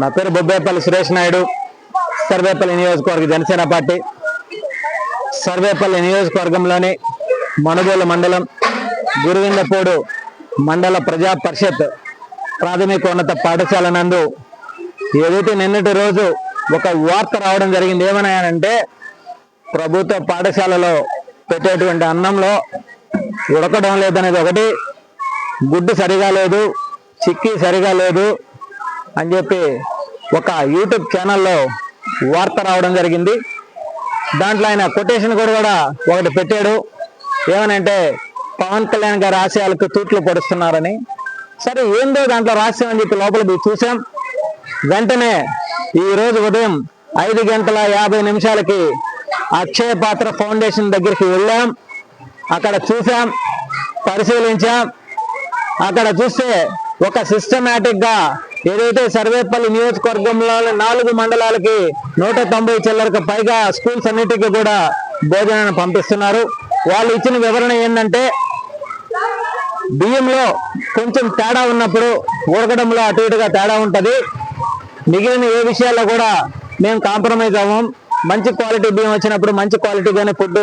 నా పేరు బొబ్బేపల్లి సురేష్ నాయుడు సర్వేపల్లి నియోజకవర్గ జనసేన పార్టీ. సర్వేపల్లి నియోజకవర్గంలోని మనుగోలు మండలం గురువిందపూడు మండల ప్రజా పరిషత్ ప్రాథమికోన్నత పాఠశాల నందు ఏదైతే నిన్నటి రోజు ఒక వార్త రావడం జరిగింది. ఏమన్నాయనంటే ప్రభుత్వ పాఠశాలలో పెట్టేటువంటి అన్నంలో ఉడకడం లేదనేది ఒకటి గుడ్డు సరిగా లేదు చిక్కి సరిగా లేదు అని చెప్పి ఒక యూట్యూబ్ ఛానల్లో వార్త రావడం జరిగింది. దాంట్లో ఆయన కొటేషన్ కూడా కూడా ఒకటి పెట్టాడు. ఏమనంటే పవన్ కళ్యాణ్ గారి ఆశయాలకు తూట్లు పొడుస్తున్నారని. సరే ఏందో దాంట్లో రహస్యం అని చెప్పి లోపలికి చూసాం వెంటనే ఈ రోజు ఉదయం ఐదు గంటల యాభై నిమిషాలకి అక్షయ పాత్ర ఫౌండేషన్ దగ్గరికి వెళ్ళాం. అక్కడ చూసాం పరిశీలించాం. అక్కడ చూస్తే ఒక సిస్టమేటిక్గా ఏదైతే సర్వేపల్లి నియోజకవర్గంలో నాలుగు మండలాలకి నూట తొంభై చిల్లరకు పైగా స్కూల్స్ అన్నిటికీ కూడా భోజనాన్ని పంపిస్తున్నారు. వాళ్ళు ఇచ్చిన వివరణ ఏంటంటే బియ్యంలో కొంచెం తేడా ఉన్నప్పుడు ఉడకడంలో అటు ఇటుగా తేడా ఉంటుంది. మిగిలిన ఏ విషయాల్లో కూడా మేము కాంప్రమైజ్ అవ్వం. మంచి క్వాలిటీ బియ్యం వచ్చినప్పుడు మంచి క్వాలిటీగానే ఫుడ్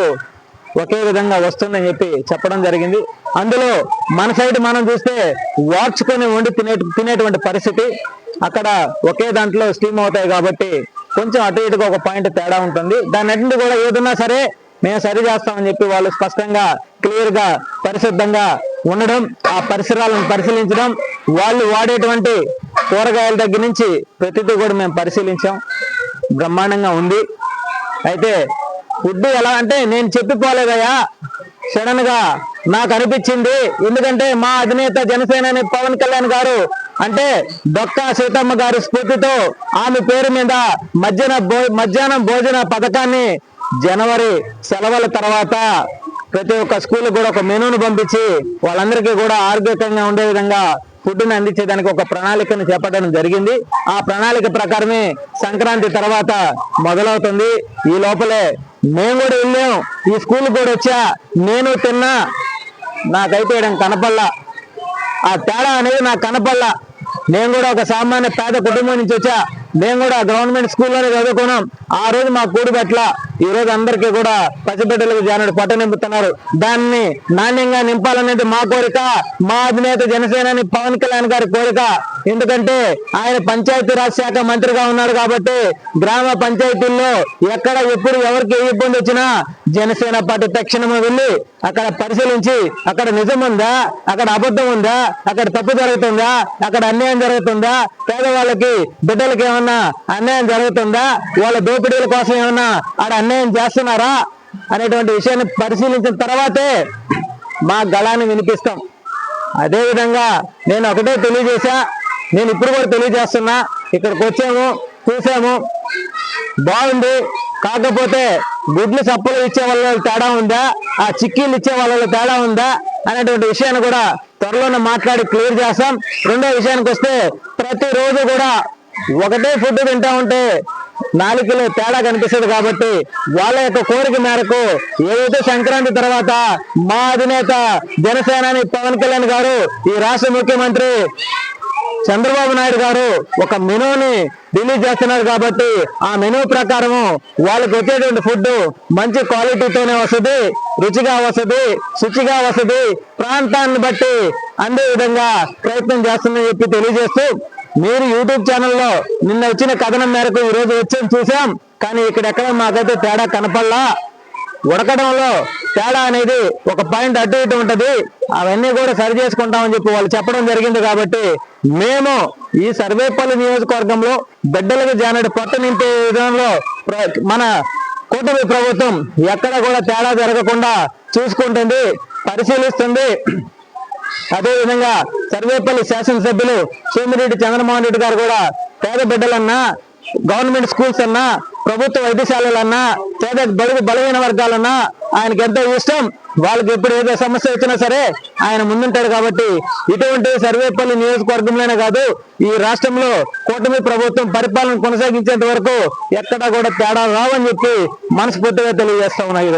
ఒకే విధంగా వస్తుందని చెప్పి చెప్పడం జరిగింది. అందులో మన సైడ్ మనం చూస్తే వార్చుకొని వండి తినే తినేటువంటి పరిస్థితి. అక్కడ ఒకే దాంట్లో స్టీమ్ అవుతాయి కాబట్టి కొంచెం అటు ఇటుగా ఒక పాయింట్ తేడా ఉంటుంది. దాని అన్నింటి కూడా ఏదన్నా సరే మేము సరి చేస్తామని చెప్పి వాళ్ళు స్పష్టంగా క్లియర్గా పరిశుద్ధంగా ఉండడం ఆ పరిసరాలను పరిశీలించడం వాళ్ళు వాడేటువంటి కూరగాయల దగ్గర నుంచి ప్రతిదీ కూడా మేము పరిశీలించాం. బ్రహ్మాండంగా ఉంది. అయితే ఫుడ్ ఎలా అంటే నేను చెప్పిపోలేదయ్యా సడన్గా నాకు అనిపించింది. ఎందుకంటే మా అధినేత జనసేన పవన్ కళ్యాణ్ గారు అంటే దొక్కా సీతమ్మ గారి స్ఫూర్తితో ఆమె పేరు మీద మధ్యాహ్న మధ్యాహ్నం భోజన పథకాన్ని జనవరి సెలవుల తర్వాత ప్రతి ఒక్క స్కూల్ కూడా ఒక మెనూను పంపించి వాళ్ళందరికీ కూడా ఆరోగ్యకంగా ఉండే విధంగా ఫుడ్ను అందించేదానికి ఒక ప్రణాళికను చేపట్టడం జరిగింది. ఆ ప్రణాళిక ప్రకారమే సంక్రాంతి తర్వాత మొదలవుతుంది. ఈ లోపలే మేము కూడా వెళ్ళాం. ఈ స్కూల్ కూడా వచ్చా. నేను తిన్నా. నాకైతే ఈడ కనపల్లా ఆ తేడా అనేది నాకు కనపల్లా నేను కూడా ఒక సామాన్య పేద కుటుంబం నుంచి వచ్చా. మేము కూడా గవర్నమెంట్ స్కూల్లోనే చదువుకున్నాం. ఆ రోజు మా కూడిపెట్ల ఈ రోజు అందరికీ కూడా పసిబిడ్డలకు జానుడు పట్ట నింపుతున్నారు. దాన్ని నాణ్యంగా నింపాలనేది మా కోరిక మా అధినేత జనసేనాని పవన్ కళ్యాణ్ గారి కోరిక. ఎందుకంటే ఆయన పంచాయతీ రాజ్ శాఖ మంత్రిగా ఉన్నాడు కాబట్టి గ్రామ పంచాయతీల్లో ఎక్కడ ఎప్పుడు ఎవరికి ఏ ఇబ్బంది వచ్చినా జనసేన పార్టీ తక్షణమే వెళ్ళి అక్కడ పరిశీలించి అక్కడ నిజం ఉందా అక్కడ అబద్ధం ఉందా అక్కడ తప్పు జరుగుతుందా అక్కడ అన్యాయం జరుగుతుందా పేదవాళ్ళకి బిడ్డలకి ఏమన్నా అన్యాయం జరుగుతుందా వాళ్ళ దోపిడీల కోసం ఏమన్నా ఆడ అన్యాయం చేస్తున్నారా అనేటువంటి విషయాన్ని పరిశీలించిన తర్వాతే మా గళాన్ని వినిపిస్తాం. అదేవిధంగా నేను ఒకటే తెలియజేశా నేను ఇప్పుడు కూడా తెలియజేస్తున్నా ఇక్కడికి వచ్చాము చూసాము బాగుంది కాకపోతే గుడ్లు సప్పలు ఇచ్చే వాళ్ళ తేడా ఉందా ఆ చిక్కీలు ఇచ్చే వాళ్ళ తేడా ఉందా అనేటువంటి విషయాన్ని కూడా త్వరలోనే మాట్లాడి క్లియర్ చేస్తాం. రెండో విషయానికి వస్తే ప్రతిరోజు కూడా ఒకటే ఫుడ్ తింటా ఉంటే నాలుగులో తేడా కనిపిస్తుంది కాబట్టి వాళ్ళ యొక్క కోరిక మేరకు ఏదైతే సంక్రాంతి తర్వాత మా అధినేత జనసేనాని పవన్ కళ్యాణ్ గారు ఈ రాష్ట్ర ముఖ్యమంత్రి చంద్రబాబు నాయుడు గారు ఒక మెనూని రిలీజ్ చేస్తున్నారు కాబట్టి ఆ మెనూ ప్రకారము వాళ్ళకి వచ్చేటువంటి ఫుడ్ మంచి క్వాలిటీతోనే వస్తుంది రుచిగా వస్తుంది శుచిగా వస్తుంది ప్రాంతాన్ని బట్టి అందే విధంగా ప్రయత్నం చేస్తుందని చెప్పి తెలియజేస్తూ మీరు యూట్యూబ్ ఛానల్లో నిన్న వచ్చిన కథనం మేరకు ఈ రోజు వచ్చి చూసాం కానీ ఇక్కడెక్కడ మాకైతే తేడా కనపడలా. ఉడకడంలో తేడా అనేది ఒక పాయింట్ అటు ఇటు ఉంటది. అవన్నీ కూడా సరి చేసుకుంటామని చెప్పి వాళ్ళు చెప్పడం జరిగింది కాబట్టి మేము ఈ సర్వేపల్లి నియోజకవర్గంలో బిడ్డలకు జానడి పొట్ట నింపే విధంలో మన కూటమి ప్రభుత్వం ఎక్కడ కూడా తేడా జరగకుండా చూసుకుంటుంది పరిశీలిస్తుంది. అదేవిధంగా సర్వేపల్లి శాసనసభ్యులు సోమిరెడ్డి చంద్రమోహన్ రెడ్డి గారు కూడా పేద బిడ్డలన్నా గవర్నమెంట్ స్కూల్స్ అన్నా ప్రభుత్వ వైద్యశాలలన్నా పేద బడుగు బలహీన వర్గాలన్నా ఆయనకి ఎంతో ఇష్టం. వాళ్ళకి ఎప్పుడు ఏదో సమస్య వచ్చినా సరే ఆయన ముందుంటాడు కాబట్టి ఇటువంటి సర్వేపల్లి నియోజకవర్గంలోనే కాదు ఈ రాష్ట్రంలో కూటమి ప్రభుత్వం పరిపాలన కొనసాగించేంత వరకు ఎక్కడా కూడా తేడా రావని చెప్పి మనస్ఫూర్తిగా తెలియజేస్తా ఉన్నాయి